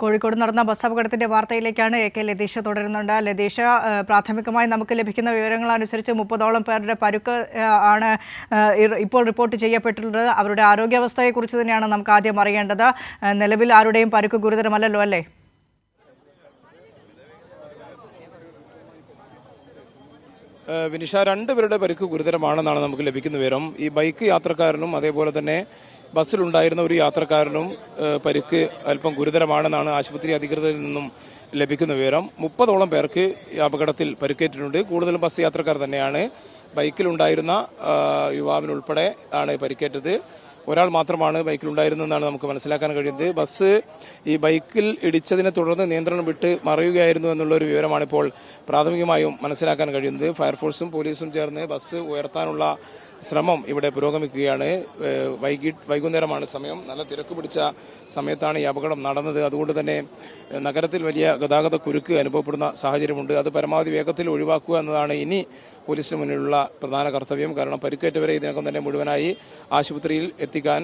കോഴിക്കോട് നടന്ന ബസ് അപകടത്തിന്റെ വാർത്തയിലേക്കാണ് A K Latheesha തുടരുന്നുണ്ട്. ലതീഷ പ്രാഥമികമായി നമുക്ക് ലഭിക്കുന്ന വിവരങ്ങൾ അനുസരിച്ച് മുപ്പതോളം പേരുടെ പരുക്ക് ആണ് ഇപ്പോൾ റിപ്പോർട്ട് ചെയ്യപ്പെട്ടിട്ടുള്ളത്. അവരുടെ ആരോഗ്യാവസ്ഥയെക്കുറിച്ച് തന്നെയാണ് നമുക്ക് ആദ്യം അറിയേണ്ടത്. നിലവിൽ ആരുടെയും പരുക്ക് ഗുരുതരമല്ലല്ലോ അല്ലേ? വിനിഷ രണ്ടുപേരുടെ പരിക്ക് ഗുരുതരമാണെന്നാണ് നമുക്ക് ലഭിക്കുന്ന വിവരം. ഈ ബൈക്ക് യാത്രക്കാരനും അതേപോലെ തന്നെ ബസ്സിലുണ്ടായിരുന്ന ഒരു യാത്രക്കാരനും പരിക്ക് അല്പം ഗുരുതരമാണെന്നാണ് ആശുപത്രി അധികൃതരിൽ നിന്നും ലഭിക്കുന്ന വിവരം. മുപ്പതോളം പേർക്ക് അപകടത്തിൽ പരിക്കേറ്റിട്ടുണ്ട്. കൂടുതലും ബസ് യാത്രക്കാർ തന്നെയാണ്. ബൈക്കിലുണ്ടായിരുന്ന യുവാവിനുൾപ്പെടെ ആണ് പരിക്കേറ്റത്. ഒരാൾ മാത്രമാണ് ബൈക്കിലുണ്ടായിരുന്നതെന്നാണ് നമുക്ക് മനസ്സിലാക്കാൻ കഴിയുന്നത്. ബസ് ഈ ബൈക്കിൽ ഇടിച്ചതിനെ തുടർന്ന് നിയന്ത്രണം വിട്ട് മറയുകയായിരുന്നു എന്നുള്ളൊരു വിവരമാണ് ഇപ്പോൾ പ്രാഥമികമായും മനസ്സിലാക്കാൻ കഴിയുന്നത്. ഫയർഫോഴ്സും പോലീസും ചേർന്ന് ബസ് ഉയർത്താനുള്ള ശ്രമം ഇവിടെ പുരോഗമിക്കുകയാണ്. വൈകിട്ട് വൈകുന്നേരമാണ് സമയം. നല്ല തിരക്ക് പിടിച്ച സമയത്താണ് ഈ അപകടം നടന്നത്. അതുകൊണ്ട് തന്നെ നഗരത്തിൽ വലിയ ഗതാഗത കുരുക്ക് അനുഭവപ്പെടുന്ന സാഹചര്യമുണ്ട്. അത് പരമാവധി വേഗത്തിൽ ഒഴിവാക്കുക എന്നതാണ് ഇനി പോലീസിന് മുന്നിലുള്ള പ്രധാന കർത്തവ്യം. കാരണം പരിക്കേറ്റവരെ ഇതിനകം തന്നെ മുഴുവനായി ആശുപത്രിയിൽ എത്തിക്കാൻ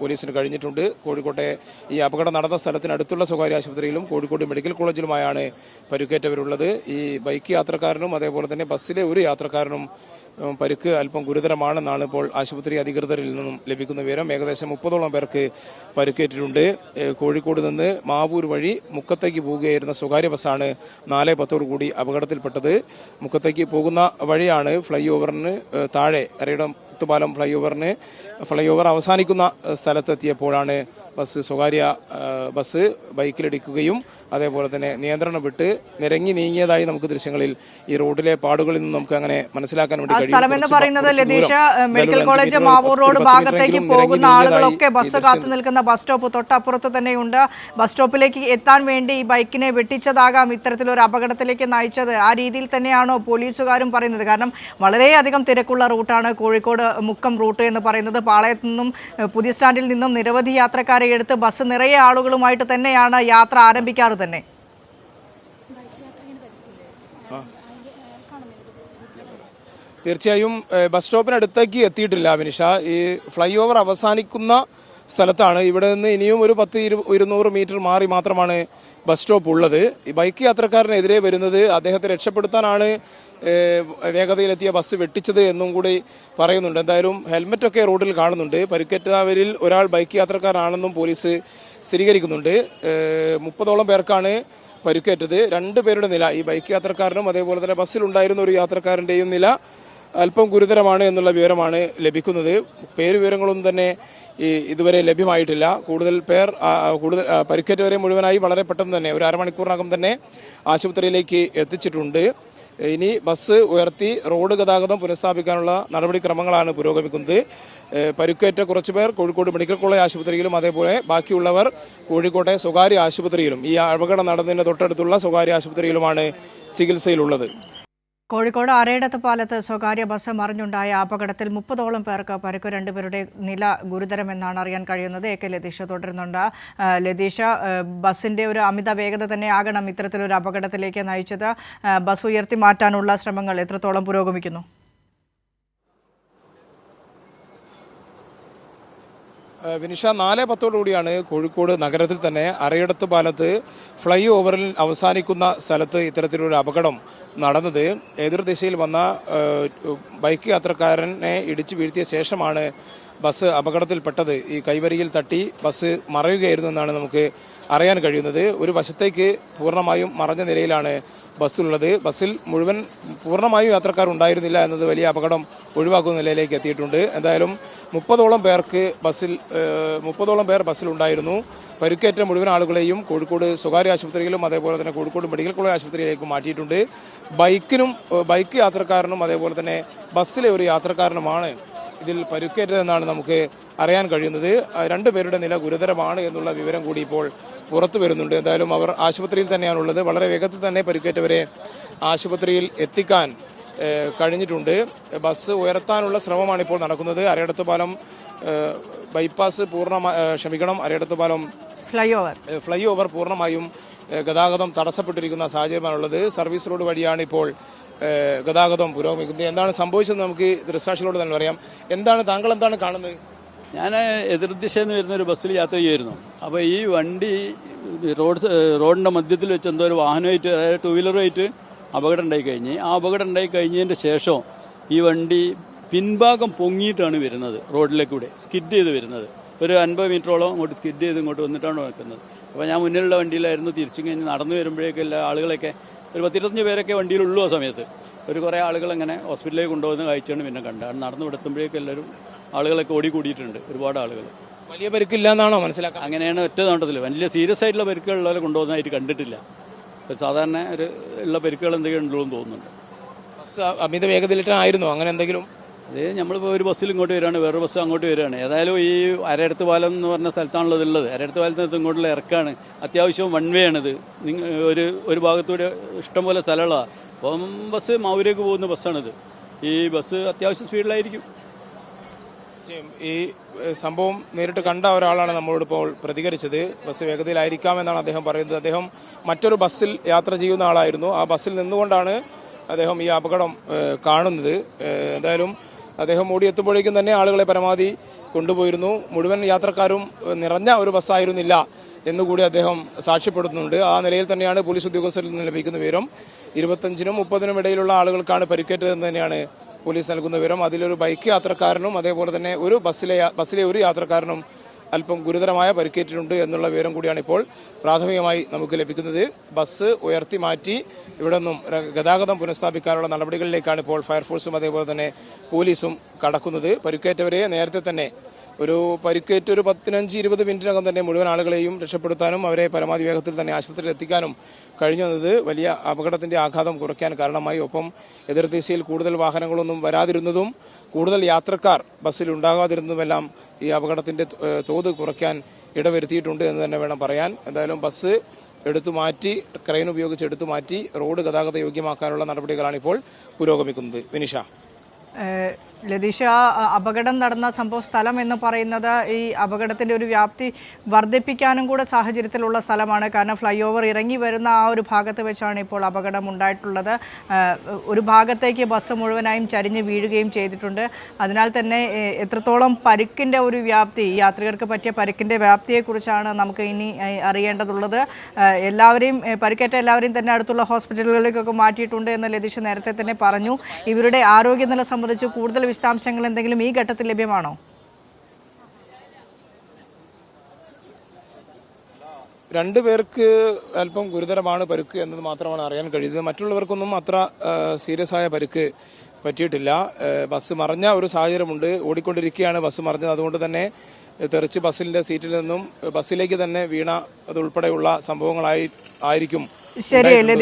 പോലീസിന് കഴിഞ്ഞിട്ടുണ്ട്. കോഴിക്കോട്ടെ ഈ അപകടം നടന്ന സ്ഥലത്തിനടുത്തുള്ള സ്വകാര്യ ആശുപത്രിയിലും കോഴിക്കോട് മെഡിക്കൽ കോളേജിലുമായാണ് പരിക്കേറ്റവരുള്ളത്. ഈ ബൈക്ക് യാത്രക്കാരനും അതേപോലെ തന്നെ ബസ്സിലെ ഒരു യാത്രക്കാരനും പരിക്ക് അല്പം ഗുരുതരമാണെന്നാണ് ഇപ്പോൾ ആശുപത്രി അധികൃതരിൽ നിന്നും ലഭിക്കുന്ന വിവരം. ഏകദേശം മുപ്പതോളം പേർക്ക് പരിക്കേറ്റിട്ടുണ്ട്. കോഴിക്കോട് നിന്ന് മാവൂർ വഴി മുക്കത്തേക്ക് പോവുകയായിരുന്ന സ്വകാര്യ ബസ്സാണ് നാല് പത്തോടു കൂടി അപകടത്തിൽപ്പെട്ടത്. മുക്കത്തേക്ക് പോകുന്ന വഴിയാണ് ഫ്ലൈ ഓവറിന് താഴെ അരയിടം പാലം ഫ്ലൈ ഓവറിന് ഫ്ലൈ ഓവർ അവസാനിക്കുന്ന സ്ഥലത്തെത്തിയപ്പോഴാണ് ബസ് സ്വകാര്യ ബസ് ബൈക്കിലിടിക്കുകയും അതേപോലെ തന്നെ നിയന്ത്രണം വിട്ട് നിരങ്ങി നീങ്ങിയതായി നമുക്ക് ദൃശ്യങ്ങളിൽ ഈ റോഡിലെ പാടുകളിൽ നിന്ന് നമുക്ക് അങ്ങനെ മനസ്സിലാക്കാൻ വേണ്ടി. സ്ഥലം എന്ന് പറയുന്നത് ലതീഷ മെഡിക്കൽ കോളേജ് മാവൂർ റോഡ് ഭാഗത്തേക്ക് പോകുന്ന ആളുകളൊക്കെ ബസ് കാത്തു നിൽക്കുന്ന ബസ് സ്റ്റോപ്പ് തൊട്ടപ്പുറത്ത് തന്നെയുണ്ട്. ബസ് സ്റ്റോപ്പിലേക്ക് എത്താൻ വേണ്ടി ഈ ബൈക്കിനെ വെട്ടിച്ചതാകാം ഇത്തരത്തിലൊരു അപകടത്തിലേക്ക് നയിച്ചത്. ആ രീതിയിൽ തന്നെയാണോ പോലീസുകാരും പറയുന്നത്? കാരണം വളരെയധികം തിരക്കുള്ള റൂട്ടാണ് കോഴിക്കോട് മുക്കം റൂട്ട് എന്ന് പറയുന്നത്. പാളയത്തു നിന്നും പുതിയ സ്റ്റാൻഡിൽ നിന്നും നിരവധി യാത്രക്കാരെ എടുത്ത് ബസ് നിറയെ ആളുകളുമായിട്ട് തന്നെയാണ് യാത്ര ആരംഭിക്കാറ് തന്നെ. തീർച്ചയായും ബസ് സ്റ്റോപ്പിനടുത്തേക്ക് എത്തിയിട്ടില്ല വിനിഷ ഈ ഫ്ലൈ ഓവർ അവസാനിക്കുന്ന സ്ഥലത്താണ്. ഇവിടെ നിന്ന് ഇനിയും ഒരു പത്ത് ഇരു ഇരുന്നൂറ് മീറ്റർ മാറി മാത്രമാണ് ബസ് സ്റ്റോപ്പ് ഉള്ളത്. ഈ ബൈക്ക് യാത്രക്കാരനെതിരെ വരുന്നത് അദ്ദേഹത്തെ രക്ഷപ്പെടുത്താനാണ് വേഗതയിലെത്തിയ ബസ് വെട്ടിച്ചത് എന്നും കൂടി പറയുന്നുണ്ട്. എന്തായാലും ഹെൽമെറ്റൊക്കെ റോഡിൽ കാണുന്നുണ്ട്. പരിക്കേറ്റവരിൽ ഒരാൾ ബൈക്ക് യാത്രക്കാരാണെന്നും പോലീസ് സ്ഥിരീകരിക്കുന്നുണ്ട്. മുപ്പതോളം പേർക്കാണ് പരിക്കേറ്റത്. രണ്ട് പേരുടെ നില ഈ ബൈക്ക് യാത്രക്കാരനും അതേപോലെ തന്നെ ബസ്സിലുണ്ടായിരുന്ന ഒരു യാത്രക്കാരന്റെയും നില അല്പം ഗുരുതരമാണ് എന്നുള്ള വിവരമാണ് ലഭിക്കുന്നത്. പേര് വിവരങ്ങളൊന്നും തന്നെ ഇതുവരെ ലഭ്യമായിട്ടില്ല. കൂടുതൽ പേർ കൂടുതൽ പരിക്കേറ്റവരെ മുഴുവനായി വളരെ പെട്ടെന്ന് തന്നെ ഒരു അരമണിക്കൂറിനകം തന്നെ ആശുപത്രിയിലേക്ക് എത്തിച്ചിട്ടുണ്ട്. ഇനി ബസ് ഉയർത്തി റോഡ് ഗതാഗതം പുനഃസ്ഥാപിക്കാനുള്ള നടപടിക്രമങ്ങളാണ് പുരോഗമിക്കുന്നത്. പരുക്കേറ്റ കുറച്ച് പേർ കോഴിക്കോട് മെഡിക്കൽ കോളേജ് ആശുപത്രിയിലും അതേപോലെ ബാക്കിയുള്ളവർ കോഴിക്കോട്ടെ സ്വകാര്യ ആശുപത്രിയിലും ഈ അപകടം നടന്നതിന് തൊട്ടടുത്തുള്ള സ്വകാര്യ ആശുപത്രിയിലുമാണ് ചികിത്സയിലുള്ളത്. കോഴിക്കോട് അരയിടത്ത് പാലത്ത് സ്വകാര്യ ബസ് മറിഞ്ഞുണ്ടായ അപകടത്തിൽ മുപ്പതോളം പേർക്ക് പരുക്ക് രണ്ടുപേരുടെ നില ഗുരുതരമെന്നാണ് അറിയാൻ കഴിയുന്നത്. എ കെ ലതീഷ തുടരുന്നുണ്ട്. ലതീഷ ബസ്സിന്റെ ഒരു അമിത വേഗത തന്നെ ആകണം ഇത്തരത്തിലൊരു അപകടത്തിലേക്ക് നയിച്ചത്. ബസ് ഉയർത്തി മാറ്റാനുള്ള ശ്രമങ്ങൾ എത്രത്തോളം പുരോഗമിക്കുന്നു? വിനിഷ നാല് പത്തോടുകൂടിയാണ് കോഴിക്കോട് നഗരത്തിൽ തന്നെ അരയിടത്ത് പാലത്ത് ഫ്ലൈ ഓവറിൽ അവസാനിക്കുന്ന സ്ഥലത്ത് ഇത്തരത്തിലൊരു അപകടം നടന്നത്. എതിർ ദിശയിൽ വന്ന ബൈക്ക് യാത്രക്കാരനെ ഇടിച്ചു വീഴ്ത്തിയ ശേഷമാണ് ബസ് അപകടത്തിൽപ്പെട്ടത്. ഈ കൈവരിയിൽ തട്ടി ബസ് മറയുകയായിരുന്നു എന്നാണ് നമുക്ക് അറിയാൻ കഴിയുന്നത്. ഒരു വശത്തേക്ക് പൂർണമായും മറഞ്ഞ നിലയിലാണ് ബസ്സുള്ളത്. ബസ്സിൽ മുഴുവൻ പൂർണമായും യാത്രക്കാർ ഉണ്ടായിരുന്നില്ല എന്നത് വലിയ അപകടം ഒഴിവാക്കുന്ന നിലയിലേക്ക് എത്തിയിട്ടുണ്ട്. എന്തായാലും മുപ്പതോളം പേർക്ക് ബസ്സിൽ മുപ്പതോളം പേർ ബസ്സിലുണ്ടായിരുന്നു പരുക്കേറ്റ മുഴുവൻ ആളുകളെയും കോഴിക്കോട് സ്വകാര്യ ആശുപത്രിയിലും അതേപോലെ തന്നെ കോഴിക്കോട് മെഡിക്കൽ കോളേജ് ആശുപത്രിയിലേക്ക് മാറ്റിയിട്ടുണ്ട്. ബൈക്കിനും ബൈക്ക് യാത്രക്കാരനും അതേപോലെ തന്നെ ബസ്സിലെ ഒരു യാത്രക്കാരനുമാണ് ഇതിൽ പരുക്കേറ്റതെന്നാണ് നമുക്ക് അറിയാൻ കഴിയുന്നത്. രണ്ടുപേരുടെ നില ഗുരുതരമാണ് എന്നുള്ള വിവരം കൂടി ഇപ്പോൾ പുറത്തു വരുന്നുണ്ട്. എന്തായാലും അവർ ആശുപത്രിയിൽ തന്നെയാണുള്ളത് വളരെ വേഗത്തിൽ തന്നെ പരുക്കേറ്റവരെ ആശുപത്രിയിൽ എത്തിക്കാൻ കഴിഞ്ഞിട്ടുണ്ട്. ബസ് ഉയർത്താനുള്ള ശ്രമമാണ് ഇപ്പോൾ നടക്കുന്നത്. അരയിടത്ത് പാലം ബൈപ്പാസ് പൂർണമായി ക്ഷമിക്കണം അരയിടത്ത് പാലം ഫ്ലൈ ഓവർ. ഫ്ലൈ ഓവർ പൂർണമായും ഗതാഗതം തടസ്സപ്പെട്ടിരിക്കുന്ന സാഹചര്യമാണുള്ളത്. സർവീസ് റോഡ് വഴിയാണ് ഇപ്പോൾ ഗതാഗതം പുരോഗമിക്കുന്നത്. എന്താണ് സംഭവിച്ചത് നമുക്ക് ദൃശാക്ഷികളോട് തന്നെ പറയാം. എന്താണ് താങ്കൾ എന്താണ് കാണുന്നത്? ഞാൻ എതിർദിശയിൽ നിന്ന് വരുന്ന ഒരു ബസ്സിൽ യാത്ര ചെയ്യുമായിരുന്നു. അപ്പോൾ ഈ വണ്ടി റോഡ് റോഡിന്റെ മധ്യത്തിൽ വെച്ച് എന്തോ ഒരു വാഹനമായിട്ട് അതായത് ടു വീലറുമായിട്ട് അപകടം ഉണ്ടായി കഴിഞ്ഞ്. ആ അപകടം ഉണ്ടായി കഴിഞ്ഞതിന്റെ ശേഷം ഈ വണ്ടി പിൻഭാഗം പൊങ്ങിയിട്ടാണ് വരുന്നത് റോഡിലേക്കൂടെ സ്കിഡ് ചെയ്ത് വരുന്നത്. ഒരു അൻപത് മീറ്ററോളം അങ്ങോട്ട് സ്കിഡ് ചെയ്ത് ഇങ്ങോട്ട് വന്നിട്ടാണ് വെക്കുന്നത് അപ്പോൾ ഞാൻ മുന്നിലുള്ള വണ്ടിയിലായിരുന്നു തിരിച്ചു കഴിഞ്ഞ് നടന്നു വരുമ്പോഴേക്കും എല്ലാ ആളുകളൊക്കെ ഒരു പത്തിരുപത്തഞ്ച് പേരൊക്കെ വണ്ടിയിലുള്ളൂ ആ സമയത്ത്. ഒരു കുറേ ആളുകൾ അങ്ങനെ ഹോസ്പിറ്റലിലേക്ക് കൊണ്ടുപോകുന്ന കാഴ്ചയാണ് പിന്നെ കണ്ടത്. നടന്നു വിടത്തുമ്പോഴേക്കും എല്ലാവരും ആളുകളൊക്കെ ഓടിക്കൂടിയിട്ടുണ്ട് ഒരുപാട് ആളുകൾ. വലിയ പരിക്കില്ല എന്നാണോ മനസ്സിലാക്കാൻ? അങ്ങനെയാണ് ഒറ്റ നോട്ടത്തിൽ വലിയ സീരിയസ് ആയിട്ടുള്ള പരിക്കുകളുള്ളവരെ കൊണ്ടുപോകുന്നതായിട്ട് കണ്ടിട്ടില്ല. ഒരു സാധാരണ ഒരു ഉള്ള പരിക്കുകൾ എന്തെങ്കിലും ഉണ്ടോ എന്ന് തോന്നുന്നുണ്ട്. ബസ് അമിത വേഗതയിലിട്ടായിരുന്നു അങ്ങനെ എന്തെങ്കിലും അതേ നമ്മളിപ്പോൾ ഒരു ബസ്സിൽ ഇങ്ങോട്ട് വരികയാണ് വേറൊരു ബസ് അങ്ങോട്ട് വരികയാണ്. ഏതായാലും ഈ അരയടുത്ത് പാലം എന്ന് പറഞ്ഞ സ്ഥലത്താണല്ലോ ഉള്ളത് അരയടുത്ത് പാലത്തിന് ഇങ്ങോട്ടുള്ള ഇറക്കാണ്. അത്യാവശ്യം വൺ വേ ആണിത്. നിങ്ങൾ ഒരു ഒരു ഭാഗത്തൂടെ ഇഷ്ടംപോലെ സ്ഥലമുള്ളതാണ് അപ്പം ബസ് മാവൂരേക്ക് പോകുന്ന ബസ്സാണിത്. ഈ ബസ് അത്യാവശ്യം സ്പീഡിലായിരിക്കും. ഈ സംഭവം നേരിട്ട് കണ്ട ഒരാളാണ് നമ്മളോട് ഇപ്പോൾ പ്രതികരിച്ചത്. ബസ് വേഗതയിലായിരിക്കാമെന്നാണ് അദ്ദേഹം പറയുന്നത്. അദ്ദേഹം മറ്റൊരു ബസ്സിൽ യാത്ര ചെയ്യുന്ന ആളായിരുന്നു. ആ ബസ്സിൽ നിന്നുകൊണ്ടാണ് അദ്ദേഹം ഈ അപകടം കാണുന്നത്. എന്തായാലും അദ്ദേഹം ഓടിയെത്തുമ്പോഴേക്കും തന്നെ ആളുകളെ പരമാവധി കൊണ്ടുപോയിരുന്നു. മുഴുവൻ യാത്രക്കാരും നിറഞ്ഞ ഒരു ബസ്സായിരുന്നില്ല എന്നുകൂടി അദ്ദേഹം സാക്ഷ്യപ്പെടുത്തുന്നുണ്ട്. ആ നിലയിൽ തന്നെയാണ് പോലീസ് ഉദ്യോഗസ്ഥരിൽ നിന്ന് ലഭിക്കുന്ന വിവരം. ഇരുപത്തഞ്ചിനും മുപ്പതിനും ഇടയിലുള്ള ആളുകൾക്കാണ് പരിക്കേറ്റതെന്ന് തന്നെയാണ് പോലീസ് നൽകുന്ന വിവരം. അതിലൊരു ബൈക്ക് യാത്രക്കാരനും അതേപോലെ തന്നെ ഒരു ബസ്സിലെ ബസ്സിലെ ഒരു യാത്രക്കാരനും അല്പം ഗുരുതരമായ പരിക്കേറ്റിട്ടുണ്ട് എന്നുള്ള വിവരം കൂടിയാണ് ഇപ്പോൾ പ്രാഥമികമായി നമുക്ക് ലഭിക്കുന്നത്. ബസ് ഉയർത്തി മാറ്റി ഇവിടെ നിന്നും ഗതാഗതം പുനഃസ്ഥാപിക്കാനുള്ള നടപടികളിലേക്കാണ് ഇപ്പോൾ ഫയർഫോഴ്സും അതേപോലെ തന്നെ പോലീസും കടക്കുന്നത്. പരിക്കേറ്റവരെ നേരത്തെ തന്നെ ഒരു പരിക്കേറ്റ് ഒരു പതിനഞ്ച് ഇരുപത് മിനിറ്റിനകം തന്നെ മുഴുവൻ ആളുകളെയും രക്ഷപ്പെടുത്താനും അവരെ പരമാവധി വേഗത്തിൽ തന്നെ ആശുപത്രിയിൽ എത്തിക്കാനും കഴിഞ്ഞു വലിയ അപകടത്തിന്റെ ആഘാതം കുറയ്ക്കാൻ കാരണമായി. ഒപ്പം എതിർദിശയിൽ കൂടുതൽ വാഹനങ്ങളൊന്നും വരാതിരുന്നതും കൂടുതൽ യാത്രക്കാർ ബസ്സിൽ ഉണ്ടാകാതിരുന്നതുമെല്ലാം ഈ അപകടത്തിന്റെ തോത് കുറയ്ക്കാൻ ഇടവരുത്തിയിട്ടുണ്ട് എന്ന് തന്നെ വേണം പറയാൻ. എന്തായാലും ബസ് എടുത്തു മാറ്റി ക്രെയിൻ ഉപയോഗിച്ച് എടുത്തു മാറ്റി റോഡ് ഗതാഗത യോഗ്യമാക്കാനുള്ള നടപടികളാണ് ഇപ്പോൾ പുരോഗമിക്കുന്നത്. വിനിഷ. ലതീഷ ആ അപകടം നടന്ന സംഭവ സ്ഥലം എന്ന് പറയുന്നത് ഈ അപകടത്തിന്റെ ഒരു വ്യാപ്തി വർദ്ധിപ്പിക്കാനും കൂടെ സാഹചര്യത്തിലുള്ള സ്ഥലമാണ്. കാരണം ഫ്ലൈ ഓവർ ഇറങ്ങി വരുന്ന ആ ഒരു ഭാഗത്ത് വെച്ചാണ് ഇപ്പോൾ അപകടം ഉണ്ടായിട്ടുള്ളത്. ഒരു ഭാഗത്തേക്ക് ബസ് മുഴുവനായും ചരിഞ്ഞ് വീഴുകയും ചെയ്തിട്ടുണ്ട്. അതിനാൽ തന്നെ എത്രത്തോളം പരുക്കിന്റെ ഒരു വ്യാപ്തി യാത്രികർക്ക് പറ്റിയ പരുക്കിന്റെ വ്യാപ്തിയെക്കുറിച്ചാണ് നമുക്ക് ഇനി അറിയേണ്ടതുള്ളത്. എല്ലാവരെയും പരിക്കേറ്റ എല്ലാവരെയും തന്നെ അടുത്തുള്ള ഹോസ്പിറ്റലുകളിലേക്കൊക്കെ മാറ്റിയിട്ടുണ്ട് എന്ന് ലതീഷ് നേരത്തെ തന്നെ പറഞ്ഞു. ഇവരുടെ ആരോഗ്യനില സംബന്ധിച്ച് കൂടുതൽ വിശദാംശങ്ങൾ എന്തെങ്കിലും ഈ ഘട്ടത്തിൽ ലഭ്യമാണോ? രണ്ടു പേർക്ക് അല്പം ഗുരുതരമാണ് പരുക്ക് എന്നത് മാത്രമാണ് അറിയാൻ കഴിയുന്നത്. മറ്റുള്ളവർക്കൊന്നും അത്ര സീരിയസ് ആയ പരുക്ക് പറ്റിയിട്ടില്ല. ബസ് മറിഞ്ഞ ഒരു സാഹചര്യമുണ്ട്. ഓടിക്കൊണ്ടിരിക്കുകയാണ് ബസ് മറിഞ്ഞത്. അതുകൊണ്ട് തന്നെ തെറിച്ച് ബസ്സിന്റെ സീറ്റിൽ നിന്നും ബസ്സിലേക്ക് തന്നെ വീണ അതുൾപ്പെടെയുള്ള സംഭവങ്ങളായി ആയിരിക്കും ശരിയല്ലേ